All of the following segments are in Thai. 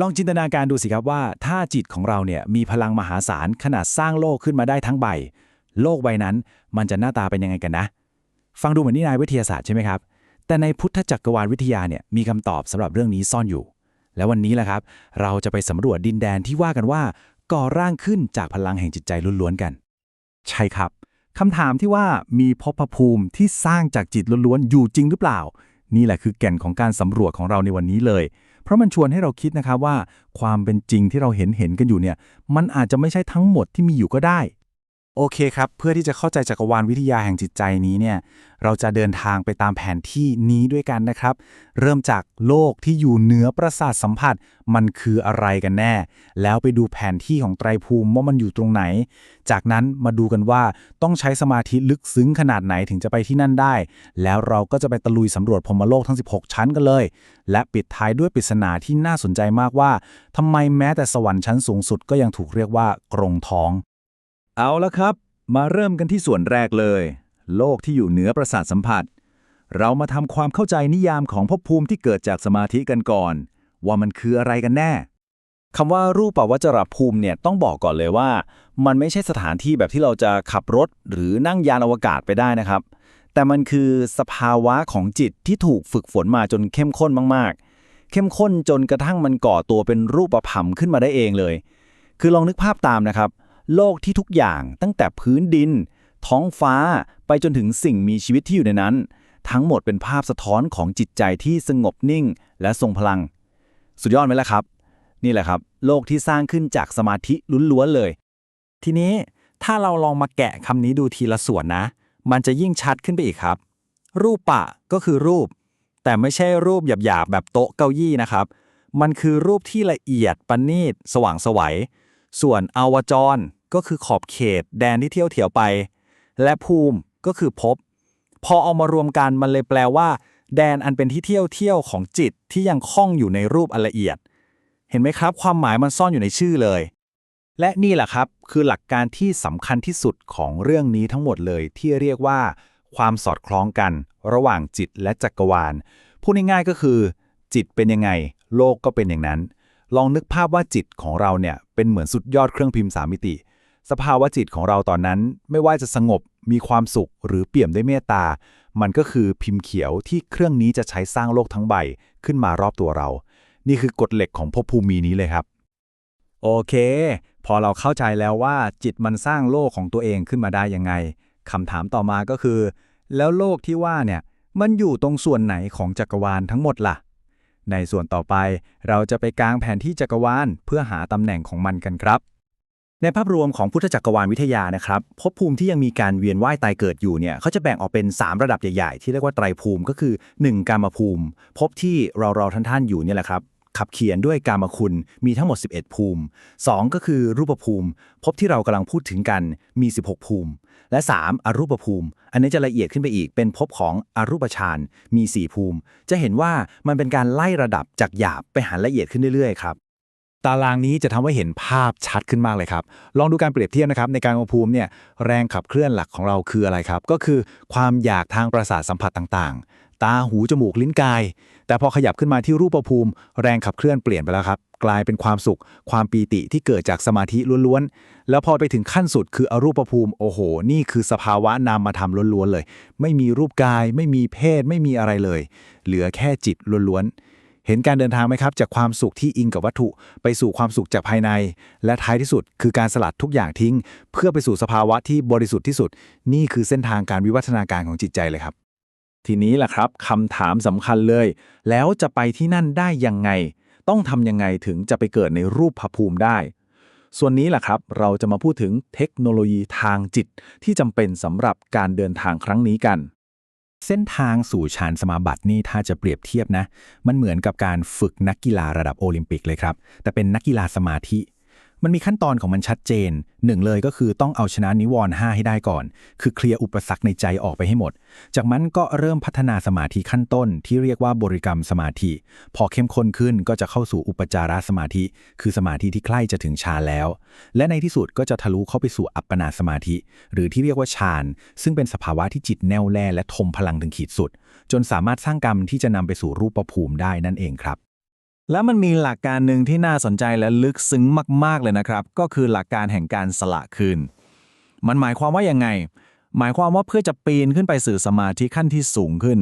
ลองจินตนาการดูสิครับว่า ถ้าจิตของเราเนี่ยมีพลังมหาศาลขนาดสร้างโลกขึ้นมาได้ทั้งใบ โลกใบนั้นมันจะหน้าตาเป็นยังไงกันนะ ฟังดูเหมือนนิยายวิทยาศาสตร์ใช่ไหมครับ แต่ในพุทธจักรวาลวิทยาเนี่ยมีคำตอบสำหรับเรื่องนี้ซ่อนอยู่ และวันนี้แหละครับ เราจะไปสำรวจดินแดนที่ว่ากันว่า ก่อร่างขึ้นจากพลังแห่งจิตใจล้วนๆกัน ใช่ครับคำถามที่ว่ามีภพภูมิที่สร้างจากจิตล้วนๆอยู่จริงหรือเปล่า นี่แหละคือแก่นของการสำรวจของเราในวันนี้เลย เพราะมันชวนให้เราคิดนะครับว่า ความเป็นจริงที่เราเห็นเห็นกันอยู่เนี่ย มันอาจจะไม่ใช่ทั้งหมดที่มีอยู่ก็ได้ โอเคครับ เพื่อที่จะเข้าใจจักรวาลวิทยาแห่งจิตใจนี้เนี่ย เราจะเดินทางไปตามแผนที่นี้ด้วยกันนะครับ เริ่มจากโลกที่อยู่เหนือประสาทสัมผัส มันคืออะไรกันแน่ แล้วไปดูแผนที่ของไตรภูมิว่ามันอยู่ตรงไหน จากนั้นมาดูกันว่าต้องใช้สมาธิลึกซึ้งขนาดไหนถึงจะไปที่นั่นได้ แล้วเราก็จะไปตะลุยสำรวจพรมโลกทั้ง 16 ชั้นกันเลย และปิดท้ายด้วยปริศนาที่น่าสนใจมากว่าทำไมแม้แต่สวรรค์ชั้นสูงสุดก็ยังถูกเรียกว่ากรงท้อง เอาละครับ มาเริ่มกันที่ส่วนแรกเลย โลกที่อยู่เหนือประสาทสัมผัส เรามาทำความเข้าใจนิยามของภพภูมิที่เกิดจากสมาธิกันก่อน ว่ามันคืออะไรกันแน่คำว่ารูปวัจรภูมิเนี่ยต้องบอกก่อนเลยว่า มันไม่ใช่สถานที่แบบที่เราจะขับรถหรือนั่งยานอวกาศไปได้นะครับ แต่มันคือสภาวะของจิตที่ถูกฝึกฝนมาจนเข้มข้นมากๆ เข้มข้นจนกระทั่งมันก่อตัวเป็นรูปธรรมขึ้นมาได้เองเลย คือลองนึกภาพตามนะครับ โลกที่ทุกอย่างตั้งแต่พื้นดิน ท้องฟ้าไปจนถึงสิ่งมีชีวิตที่อยู่ในนั้น ทั้งหมดเป็นภาพสะท้อนของจิตใจที่สงบนิ่ง และทรงพลัง สุดยอดไหมล่ะครับ นี่แหละครับ โลกที่สร้างขึ้นจากสมาธิล้วนๆเลย ทีนี้ถ้าเราลองมาแกะคำนี้ดูทีละส่วนนะ มันจะยิ่งชัดขึ้นไปอีกครับ รูปปะก็คือรูป แต่ไม่ใช่รูปหยาบๆแบบโต๊ะเก้าอี้นะครับ มันคือรูปที่ละเอียดประณีตสว่างสวัย ส่วนอวจรก็คือขอบเขต แดนที่เที่ยวเถียวไป และภูมิก็คือภพพอเอามารวมกันมันเลยแปลว่า แดนอันเป็นที่เที่ยวเที่ยวของจิตที่ยังคล้องอยู่ในรูปอันละเอียด เห็นไหมครับ ความหมายมันซ่อนอยู่ในชื่อเลย และนี่แหละครับ คือหลักการที่สำคัญที่สุดของเรื่องนี้ทั้งหมดเลยที่เรียกว่า ความสอดคล้องกัน ระหว่างจิตและจักรวาลพูดง่ายๆก็คือ จิตเป็นยังไง โลกก็เป็นอย่างนั้น ลองนึกภาพว่าจิตของเราเนี่ยเป็นเหมือนสุดยอดเครื่องพิมพ์สามมิติ สภาวะจิตของเราตอนนั้นไม่ว่าจะสงบมีความสุขหรือเปี่ยมด้วยเมตตา มันก็คือพิมพ์เขียวที่เครื่องนี้จะใช้สร้างโลกทั้งใบขึ้นมารอบตัวเรา นี่คือกฎเหล็กของภพภูมินี้เลยครับ โอเค พอเราเข้าใจแล้วว่าจิตมันสร้างโลกของตัวเองขึ้นมาได้ยังไงคำถามต่อมาก็คือ แล้วโลกที่ว่าเนี่ยมันอยู่ตรงส่วนไหนของจักรวาลทั้งหมดล่ะ ในส่วนต่อไปเราจะไปกางแผนที่จักรวาลเพื่อหาตำแหน่งของมันกันครับ ในภาพรวมของพุทธจักรวาลวิทยานะครับภพภูมิที่ยังมีการเวียนว่ายตายเกิดอยู่เนี่ยเขาจะแบ่งออกเป็น 3 ระดับใหญ่ๆ ที่เรียกว่าไตรภูมิก็คือ 1 กามภูมิภพที่เราเราท่านๆอยู่เนี่ยแหละครับขับเขียนด้วยกามคุณมีทั้งหมด 11 ภูมิ 2 ก็คือรูปภูมิภพที่เรากำลังพูดถึงกันมี 16 ภูมิ และ 3 อรูปภูมิ อันนี้จะละเอียดขึ้นไปอีก เป็นภพของอรูปฌานมี 4 ภูมิ จะเห็นว่ามันเป็นการไล่ระดับจากหยาบไปหาละเอียดขึ้นเรื่อยๆครับตารางนี้จะทำให้เห็นภาพชัดขึ้นมากเลยครับ ลองดูการเปรียบเทียบนะครับในการอุภูมิเนี่ยแรงขับเคลื่อนหลักของเราคืออะไรครับ ก็คือความอยากทางประสาทสัมผัสต่างๆ ตาหูจมูกลิ้นกาย แต่พอขยับขึ้นมาที่รูปภูมิ แรงขับเคลื่อนเปลี่ยนไปแล้วครับ กลายเป็นความสุข ความปีติที่เกิดจากสมาธิล้วนๆ แล้วพอไปถึงขั้นสุดคืออรูปภูมิ โอ้โห นี่คือสภาวะนามธรรมล้วนๆเลย ไม่มีรูปกาย ไม่มีเพศ ไม่มีอะไรเลย เหลือแค่จิตล้วนๆ เห็นการเดินทางไหมครับ จากความสุขที่อิงกับวัตถุ ไปสู่ความสุขจากภายใน และท้ายที่สุด คือการสลัดทุกอย่างทิ้ง เพื่อไปสู่สภาวะที่บริสุทธิ์ที่สุด นี่คือเส้นทางการวิวัฒนาการของจิตใจเลยครับ ทีนี้แหละครับคำถามสำคัญเลย แล้วจะไปที่นั่นได้ยังไง ต้องทำยังไงถึงจะไปเกิดในรูปภภูมิได้ ส่วนนี้แหละครับ เราจะมาพูดถึงเทคโนโลยีทางจิต ที่จำเป็นสำหรับการเดินทางครั้งนี้กัน เส้นทางสู่ฌานสมาบัตินี่ถ้าจะเปรียบเทียบนะ มันเหมือนกับการฝึกนักกีฬาระดับโอลิมปิกเลยครับ แต่เป็นนักกีฬาสมาธิ มันมีขั้นตอนของมันชัดเจนหนึ่งเลยก็คือต้องเอาชนะนิวรณ์5ให้ได้ก่อน คือเคลียร์อุปสรรคในใจออกไปให้หมด จากนั้นก็เริ่มพัฒนาสมาธิขั้นต้นที่เรียกว่าบริกรรมสมาธิ พอเข้มข้นขึ้นก็จะเข้าสู่อุปจารสมาธิ คือสมาธิที่ใกล้จะถึงฌานแล้ว และในที่สุดก็จะทะลุเข้าไปสู่อัปปนาสมาธิ หรือที่เรียกว่าฌาน ซึ่งเป็นสภาวะที่จิตแน่วแน่และทมพลังถึงขีดสุด จนสามารถสร้างกรรมที่จะนำไปสู่รูปภูมิได้นั่นเองครับ แล้วมันมีหลักการหนึ่งที่น่าสนใจและลึกซึ้งมาก ๆ เลยนะครับ ก็คือหลักการแห่งการสละคืน มันหมายความว่ายังไง หมายความว่าเพื่อจะปีนขึ้นไปสู่สมาธิขั้นที่สูงขึ้น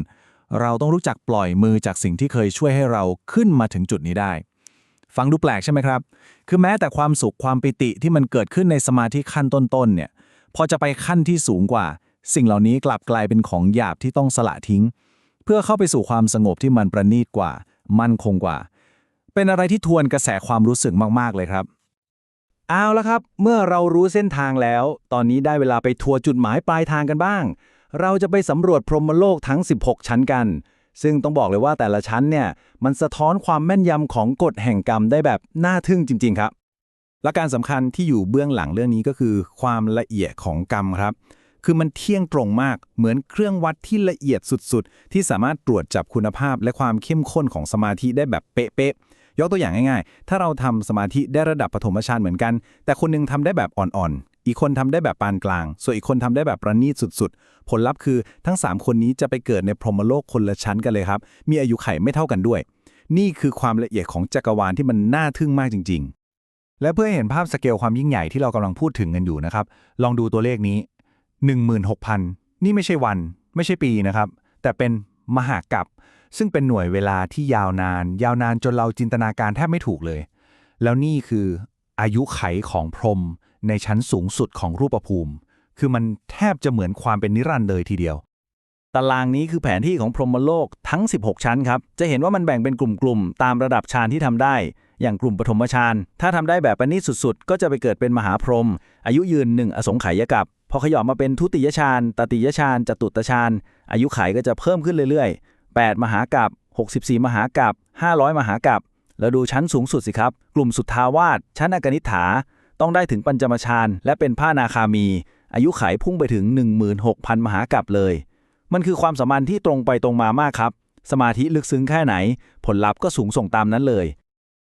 เราต้องรู้จักปล่อยมือจากสิ่งที่เคยช่วยให้เราขึ้นมาถึงจุดนี้ได้ ฟังดูแปลกใช่ไหมครับ คือแม้แต่ความสุขความปิติที่มันเกิดขึ้นในสมาธิขั้นต้นๆเนี่ยพอจะไปขั้นที่สูงกว่า สิ่งเหล่านี้กลับกลายเป็นของหยาบที่ต้องสละทิ้ง เพื่อเข้าไปสู่ความสงบที่มันประณีตกว่า มั่นคงกว่า เป็นอะไรที่ทวนกระแสความรู้สึกมากๆเลยครับ เอาละครับ เมื่อเรารู้เส้นทางแล้ว ตอนนี้ได้เวลาไปทัวร์จุดหมายปลายทางกันบ้าง เราจะไปสำรวจพรหมโลกทั้ง 16 ชั้นกัน ซึ่งต้องบอกเลยว่าแต่ละชั้นเนี่ย มันสะท้อนความแม่นยำของกฎแห่งกรรมได้แบบน่าทึ่งจริง ๆ ครับ และการสำคัญที่อยู่เบื้องหลังเรื่องนี้ก็คือ ความละเอียดของกรรมครับคือมันเที่ยงตรงมากเหมือนเครื่องวัดที่ละเอียดสุดๆ ที่สามารถตรวจจับคุณภาพและความเข้มข้นของสมาธิได้แบบเป๊ะๆ ยกตัวอย่างง่ายๆ ถ้าเราทำสมาธิได้ระดับปฐมฌานเหมือนกัน แต่คนหนึงทำได้แบบอ่อนๆ อีกคนทำได้แบบปานกลาง ส่วนอีกคนทำได้แบบประณีตสุดๆ ผลลัพธ์คือทั้ง 3 คนนี้จะไปเกิดในพรหมโลกคนละชั้นกันเลยครับ มีอายุไขไม่เท่ากันด้วย นี่คือความละเอียดของจักรวาลที่มันน่าทึ่งมากจริง ๆ และเพื่อให้เห็นภาพสเกลความยิ่งใหญ่ที่เรากำลังพูดถึงกันอยู่นะครับ ลองดูตัวเลขนี้ 16,000 นี่ไม่ใช่วัน ไม่ใช่ปีนะครับ แต่เป็นมหากัป ซึ่งเป็นหน่วยเวลาที่ยาวนาน ยาวนานจนเราจินตนาการแทบไม่ถูกเลย แล้วนี่คืออายุไขของพรมในชั้นสูงสุดของรูปภูมิ คือมันแทบจะเหมือนความเป็นนิรันดร์เลยทีเดียว ตารางนี้คือแผนที่ของพรหมโลกทั้ง 16 ชั้นครับ จะเห็นว่ามันแบ่งเป็นกลุ่มๆ ตามระดับฌานที่ทำได้ อย่างกลุ่มปฐมฌาน ถ้าทำได้แบบประณีตสุดๆ ก็จะไปเกิดเป็นมหาพรหม อายุยืนหนึ่งอสงไขยกับ พอขยอมมาเป็นทุติยฌาน ตติยฌาน จตุตฌาน อายุไขก็จะเพิ่มขึ้นเรื่อยๆ 8 มหากับ 64 มหากับ 500 มหากับ แล้วดูชั้นสูงสุดสิครับ กลุ่มสุทธาวาสชั้นอกนิฐา ต้องได้ถึงปัญจมฌานและเป็นผ้านาคามี อายุไขพุ่งไปถึง 16,000 มหากับเลย มันคือความสมพันที่ตรงไปตรงมามากครับ สมาธิลึกซึ้งแค่ไหน ผลลัพธ์ก็สูงส่งตามนั้นเลย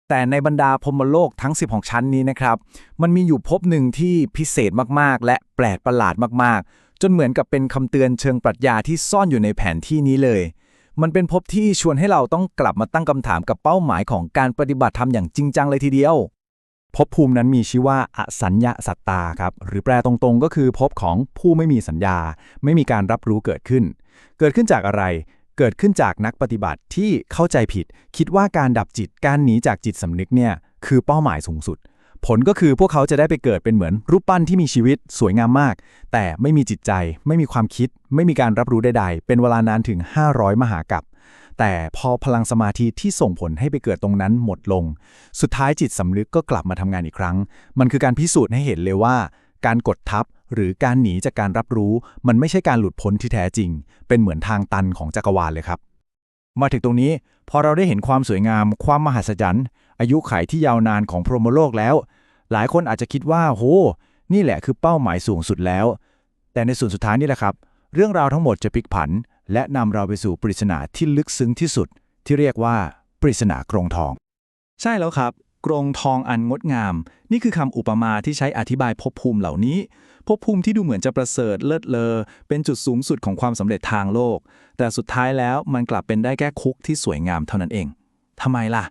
แต่ในบรรดาพรมโลกทั้ง 16 ชั้นนี้นะครับ มันมีอยู่ภพหนึ่งที่พิเศษมากๆ และแปลกประหลาดมากๆ จนเหมือนกับเป็นคำเตือนเชิงปรัชญาที่ซ่อนอยู่ในแผนที่นี้เลย มันเป็นภพที่ชวนให้เราต้องกลับมาตั้งคำถามกับเป้าหมายของการปฏิบัติธรรมอย่างจริงจังเลยทีเดียวภพภูมินั้นมีชื่อว่าอสัญญาสัตตาครับ หรือแปลตรงๆ ก็คือภพของผู้ไม่มีสัญญา ไม่มีการรับรู้เกิดขึ้น เกิดขึ้นจากอะไร เกิดขึ้นจากนักปฏิบัติที่เข้าใจผิด คิดว่าการดับจิตการหนีจากจิตสำนึกเนี่ยคือเป้าหมายสูงสุด ผลก็คือพวกเขาจะได้ไปเกิดเป็นเหมือนรูปปั้นที่มีชีวิตสวยงามมาก แต่ไม่มีจิตใจ ไม่มีความคิด ไม่มีการรับรู้ใดๆ เป็นเวลานานถึง 500 มหากัปแต่พอพลังสมาธิที่ส่งผลให้ไปเกิดตรงนั้นหมดลง สุดท้ายจิตสำนึกก็กลับมาทำงานอีกครั้ง มันคือการพิสูจน์ให้เห็นเลยว่า การกดทับหรือการหนีจากการรับรู้ มันไม่ใช่การหลุดพ้นที่แท้จริง เป็นเหมือนทางตันของจักรวาลเลยครับ มาถึงตรงนี้พอเราได้เห็นความสวยงาม ความมหัศจรรย์ อายุขัยที่ยาวนานของพรหมโลกแล้ว หลายคนอาจจะคิดว่าโห นี่แหละคือเป้าหมายสูงสุดแล้ว แต่ในส่วนสุดท้ายนี่แหละครับ เรื่องราวทั้งหมดจะพลิกผัน และนำเราไปสู่ปริศนาที่ลึกซึ้งที่สุด ที่เรียกว่าปริศนากรงทอง ใช่แล้วครับกรงทองอันงดงาม นี่คือคำอุปมาที่ใช้อธิบายภพภูมิเหล่านี้ภพภูมิที่ดูเหมือนจะประเสริฐเลิศเลอ เป็นจุดสูงสุดของความสำเร็จทางโลก แต่สุดท้ายแล้วมันกลับเป็นได้แค่คุกที่สวยงามเท่านั้นเองทำไมล่ะ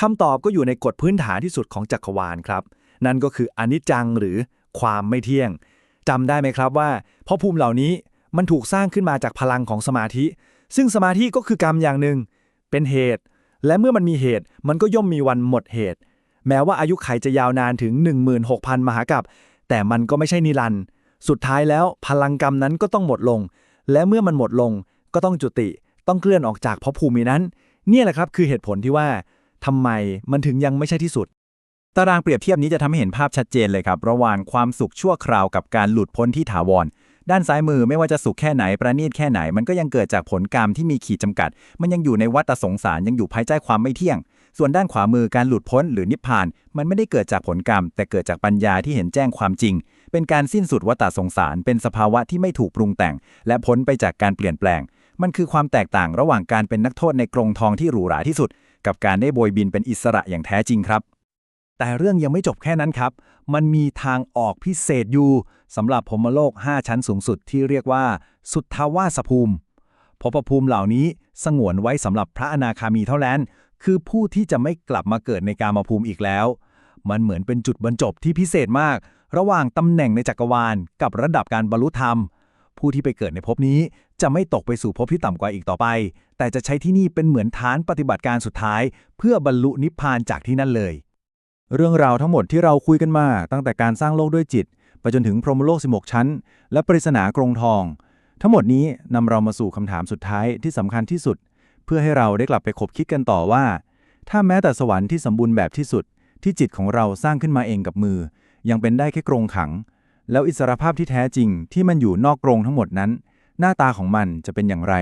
คำตอบก็อยู่ในกฎพื้นฐานที่สุดของจักรวาลครับ นั่นก็คืออนิจจังหรือความไม่เที่ยงจำได้ไหมครับว่าพภูมิเหล่านี้มันถูกสร้างขึ้นมาจากพลังของสมาธิ ซึ่งสมาธิก็คือกรรมอย่างหนึ่ง เป็นเหตุ และเมื่อมันมีเหตุมันก็ย่อมมีวันหมดเหตุ แม้ว่าอายุไขจะยาวนานถึง 16,000 มหากัปแต่มันก็ไม่ใช่นิรันดร์สุดท้ายแล้วพลังกรรมนั้นก็ต้องหมดลง และเมื่อมันหมดลงก็ต้องจุติ ต้องเคลื่อนออกจากภพภูมินั้น เนี่ยแหละครับคือเหตุผลที่ว่า ทำไมมันถึงยังไม่ใช่ที่สุด ตารางเปรียบเทียบนี้จะทำให้เห็นภาพชัดเจนเลยครับ ระหว่างความสุขชั่วคราวกับการหลุดพ้นที่ถาวร ด้านซ้ายมือไม่ว่าจะสุขแค่ไหน ประณีตแค่ไหน มันก็ยังเกิดจากผลกรรมที่มีขีดจำกัด มันยังอยู่ในวัฏสงสารยังอยู่ภายใต้ความไม่เที่ยง ส่วนด้านขวามือการหลุดพ้นหรือนิพพาน มันไม่ได้เกิดจากผลกรรม แต่เกิดจากปัญญาที่เห็นแจ้งความจริง เป็นการสิ้นสุดวัฏสงสาร เป็นสภาวะที่ไม่ถูกปรุงแต่ง และพ้นไปจากการเปลี่ยนแปลงมันคือความแตกต่างระหว่างการเป็นนักโทษในกรงทองที่หรูหราที่สุด กับการได้โบยบินเป็นอิสระอย่างแท้จริงครับ แต่เรื่องยังไม่จบแค่นั้นครับ มันมีทางออกพิเศษอยู่สำหรับพมโลก 5 ชั้นสูงสุดที่เรียกว่า สุทธาวาสภูมิภพภูมิเหล่านี้สงวนไว้สำหรับพระอนาคามีเท่านั้น คือผู้ที่จะไม่กลับมาเกิดในกามภูมิอีกแล้ว มันเหมือนเป็นจุดบรรจบที่พิเศษมาก ระหว่างตำแหน่งในจักรวาล กับระดับการบรรลุธรรม ผู้ที่ไปเกิดในภพนี้ จะไม่ตกไปสู่ภพที่ต่ำกว่าอีกต่อไป แต่จะใช้ที่นี่เป็นเหมือนฐานปฏิบัติการสุดท้าย เพื่อบรรลุนิพพานจากที่นั่นเลย เรื่องราวทั้งหมดที่เราคุยกันมา ตั้งแต่การสร้างโลกด้วยจิต ไปจนถึงพรหมโลก 16 ชั้น และปริศนากรงทอง ทั้งหมดนี้นำเรามาสู่คำถามสุดท้ายที่สำคัญที่สุด เพื่อให้เราได้กลับไปคบคิดกันต่อว่า ถ้าแม้แต่สวรรค์ที่สมบูรณ์แบบที่สุด ที่จิตของเราสร้างขึ้นมาเองกับมือ ยังเป็นได้แค่กรงขัง แล้วอิสรภาพที่แท้จริงที่มันอยู่นอกกรงทั้งหมดนั้น หน้าตาของมันจะเป็นอย่างไร